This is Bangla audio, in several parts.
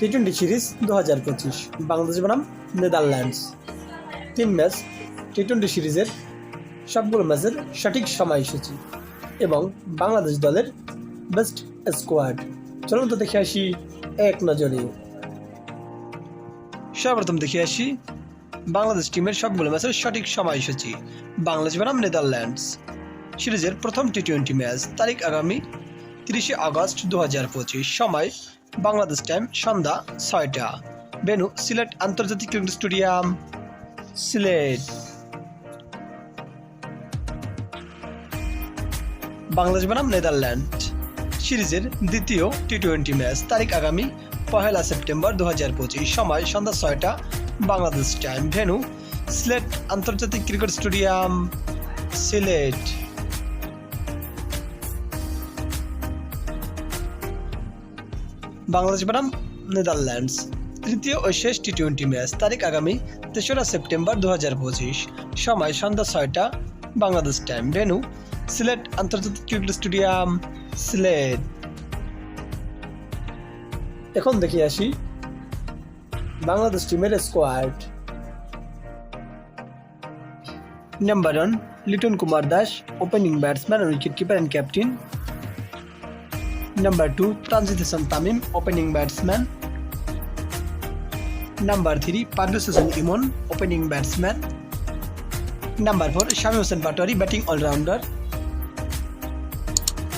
টি টোয়েন্টি সিরিজ দু হাজার পঁচিশ। বাংলাদেশ বনাম নেদারল্যান্ডস। তিন ম্যাচ টি টোয়েন্টি সিরিজের সবগুলো ম্যাচের সঠিক সময়সূচি এবং বাংলাদেশ দলের বেস্ট স্কোয়াড। চলুন তো দেখে আসি এক নজরে। সর্বপ্রথম দেখে আসি বাংলাদেশ টিমের সবগুলো ম্যাচের সঠিক সময়সূচি বাংলাদেশ বনাম নেদারল্যান্ডস। সিরিজের প্রথম টি টোয়েন্টি ম্যাচ তারিখ আগামী তিরিশে আগস্ট দু হাজার পঁচিশ। সময় বাংলাদেশ টাইম, সন্ধ্যা ছয়টা। বেনু, সিলেট আন্তর্জাতিক ক্রিকেট স্টেডিয়াম, সিলেট। বাংলাদেশ বনাম নেদারল্যান্ড। সিরিজের দ্বিতীয় টি টোয়েন্টি ম্যাচ তারিখ আগামী পহেলা সেপ্টেম্বর দু হাজার পঁচিশ, সময় সন্ধ্যা ছয়টা বাংলাদেশ টাইম। ভেনু সিলেট আন্তর্জাতিক ক্রিকেট স্টেডিয়াম, সিলেট। বাংলাদেশ বনাম নেদারল্যান্ডস। তৃতীয় ও শেষ টি টোয়েন্টি ম্যাচ তারিখ আগামী তেসরা সেপ্টেম্বর দু হাজার পঁচিশ। সময় সন্ধ্যা ছয়টা, বাংলাদেশ টাইম ভেনু, সিলেট আন্তর্জাতিক ক্রিকেট স্টেডিয়াম সিলেট। এখন দেখে আসি বাংলাদেশ টিমের squad number one Liton Kumar Das opening batsman wicket keeper and captain Number 2 Tanzit Hassan Tamim opening batsman Number 3 Pardus Hassan Imon opening batsman Number 4 Shami Hossain Patwari batting all-rounder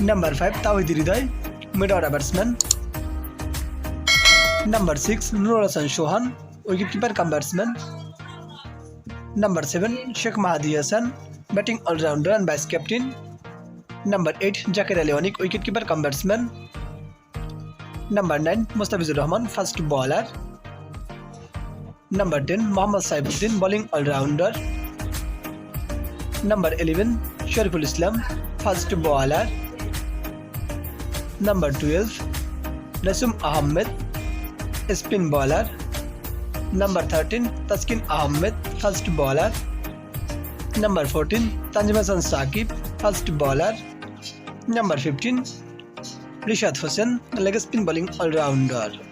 Number 5 Tawhid Hriday mid order batsman Number 6 Nur Hassan Shohan wicketkeeper cum batsman Number 7 Sheikh Mahdi Hassan batting all-rounder and vice captain Number number eight Zakir अलियोनिक wicket keeper cum batsman number nine Mustafizur Rahman fast bowler number ten Mohammad Sahibuddin bowling allrounder number eleven Shariful Islam fast bowler number twelve रसूम Ahmed spin bowler number thirteen Taskin Ahmed fast bowler number fourteen तंजमसन Sakib fast bowler Number 15 Rishad Hussain leg spin bowling all-rounder